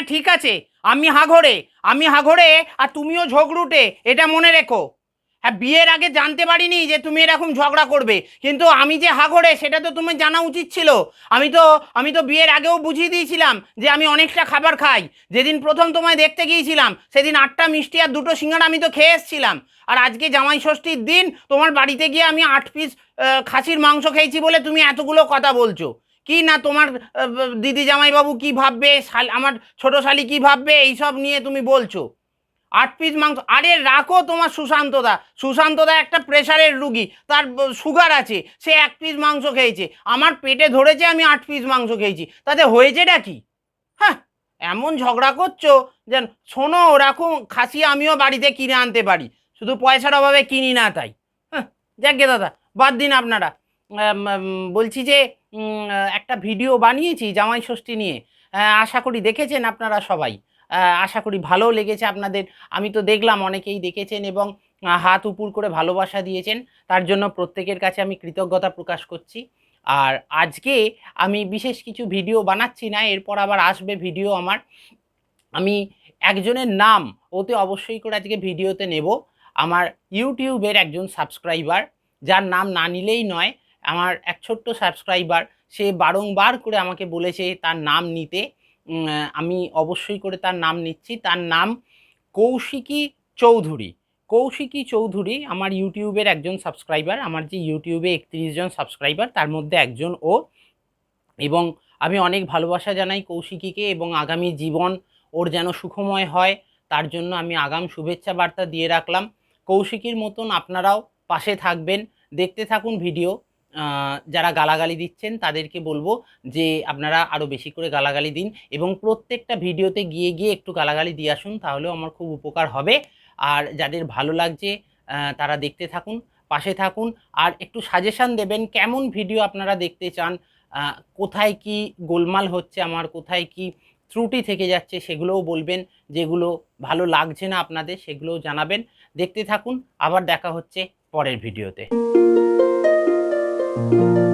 হ্যাঁ ঠিক আছে। আমি হাঘরে আমি হাঘরে আর তুমিও ঝগড়ুটে, এটা মনে রেখো। হ্যাঁ বিয়ের আগে জানতে পারিনি যে তুমি এরকম ঝগড়া করবে, কিন্তু আমি যে হাঘরে সেটা তো তুমি জানা উচিত ছিল। আমি তো আমি তো বিয়ের আগেও বুঝিয়ে দিয়েছিলাম যে আমি অনেকটা খাবার খাই। যেদিন প্রথম তোমায় দেখতে গিয়েছিলাম, সেদিন আটটা মিষ্টি আর দুটো সিঙ্গারা আমি তো খেয়ে এসেছিলাম। আর আজকে জামাই ষষ্ঠীর দিন, তোমার বাড়িতে গিয়ে আমি আট পিস খাসির মাংস খেয়েছি বলে তুমি এতগুলো কথা বলছো। কি না তোমার দিদি জামাইবাবু কি ভাববে? শাল, আমার ছোট শালি কি ভাববে? এইসব নিয়ে তুমি বলছো। আট পিস মাংস, আরে রাখো তোমার সুশান্তদা। সুশান্তদা একটা প্রেশারের রুগী, তার সুগার আছে, সে এক পিস মাংস খেয়েছে। আমার পেটে ধরেছে, আমি আট পিস মাংস খেয়েছি। তাতে হয়েছেটা কি? হ্যাঁ এমন ঝগড়া করছ যেন, শোনো ওরকম খাসি আমিও বাড়িতে কিনে আনতে পারি। শুধু পয়সার অভাবে কিনি না তাই। হ্যাঁ যাকে দাদা, বাদ দিন আপনারা। বলছি যে একটা ভিডিও বানিয়েছি জামাই ষষ্ঠী নিয়ে। আশা করি দেখেছেন আপনারা সবাই। আশা করি ভালো লেগেছে আপনাদের। আমি তো দেখলাম অনেকেই দেখেছেন এবং হাত উপুর করে ভালোবাসা দিয়েছেন। তার জন্য প্রত্যেকের কাছে আমি কৃতজ্ঞতা প্রকাশ করছি। আর আজকে আমি বিশেষ কিছু ভিডিও বানাচ্ছি না, এরপর আবার আসবে ভিডিও আমার। আমি একজনের নাম ওতে অবশ্যই করে আজকে ভিডিওতে নেব। আমার ইউটিউবের একজন সাবস্ক্রাইবার, যার নাম না নিলেই নয় আমার এক ছোট্ট সাবস্ক্রাইবার সে বারংবার করে আমাকে বলেছে তার নাম নিতে। আমি অবশ্যই করে তার নাম নিচ্ছি। তার নাম কৌশিকী চৌধুরী। কৌশিকী চৌধুরী আমার ইউটিউবের একজন সাবস্ক্রাইবার আমার যে ইউটিউবে একত্রিশ জন সাবস্ক্রাইবার তার মধ্যে একজন ও। এবং আমি অনেক ভালোবাসা জানাই কৌশিকীকে এবং আগামী জীবন ওর যেন সুখময় হয়, তার জন্য আমি আগাম শুভেচ্ছা বার্তা দিয়ে রাখলাম। কৌশিকীর মতন আপনারাও পাশে থাকবেন। দেখতে থাকুন ভিডিও যারা গালাগালি দিচ্ছেন, তাদেরকে বলব যে আপনারা আরও বেশি করে গালাগালি দিন এবং প্রত্যেকটা ভিডিওতে গিয়ে গিয়ে একটু গালাগালি দিয়ে আসুন, তাহলেও আমার খুব উপকার হবে। আর যাদের ভালো লাগছে তারা দেখতে থাকুন, পাশে থাকুন। আর একটু সাজেশান দেবেন, কেমন ভিডিও আপনারা দেখতে চান কোথায় কি গোলমাল হচ্ছে আমার, কোথায় কি ত্রুটি থেকে যাচ্ছে, সেগুলোও বলবেন। যেগুলো ভালো লাগছে না আপনাদের, সেগুলোও জানাবেন। দেখতে থাকুন, আবার দেখা হচ্ছে পরের ভিডিওতে you